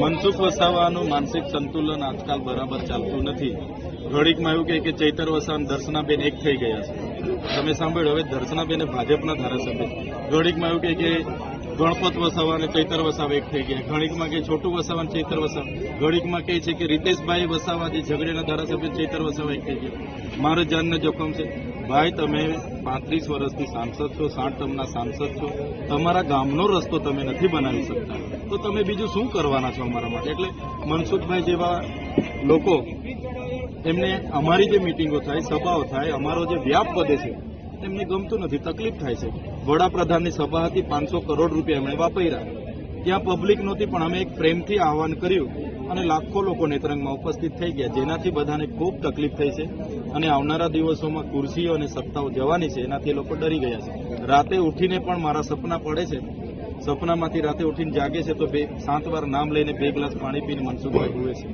મનસુખ વસાવાનું માનસિક સંતુલન આજકાલ બરાબર ચાલતું નથી. ઘડીકમાં એવું કહે કે ચૈતર વસાવા દર્શનાબેન એક થઈ ગયા છે. તમે સાંભળ્યું, હવે દર્શનાબેન ભાજપના ધારાસભ્ય. ઘડીકમાં એવું કહે કે ગણપત વસાવા અને ચૈતર વસાવા એક થઈ ગયા. ઘણીકમાં કે છોટું વસાવા અને ચૈતર વસાવા. ઘણીકમાં કહે છે કે રીતેશભાઈ વસાવા જે ઝઘડેના ધારાસભ્ય ચૈતર વસાવા એક થઈ ગયા. મારે જાનને જોખમ છે. ભાઈ, તમે પાંત્રીસ વર્ષથી સાંસદ છો, સાઠ ટર્મના સાંસદ છો. તમારા ગામનો રસ્તો તમે નથી બનાવી શકતા. તો તમે બીજું શું કરવાના છો અમારા માટે? એટલે મનસુખભાઈ જેવા લોકો, એમને અમારી જે મિટિંગો થાય, સભાઓ થાય, અમારો જે વ્યાપ વધે છે, એમને ગમતું નથી, તકલીફ થાય છે. વડાપ્રધાનની સભા હતી, પાંચસો કરોડ રૂપિયા એમણે વાપર્યા. ત્યાં પબ્લિક નહોતી, પણ અમે એક પ્રેમથી આહવાન કર્યું અને લાખો લોકો નેત્રંગમાં ઉપસ્થિત થઈ ગયા, જેનાથી બધાને ખૂબ તકલીફ થઈ છે. અને આવનારા દિવસોમાં ખુરશીઓ અને સત્તાઓ જવાની છે, એનાથી લોકો ડરી ગયા છે. રાતે ઉઠીને પણ મારા સપના પડે છે. સપનામાંથી રાતે ઉઠીને જાગે છે, તો બે સાત વાર નામ લઈને બે ગ્લાસ પાણી પીને મનસુખભાઈ જુએ છે.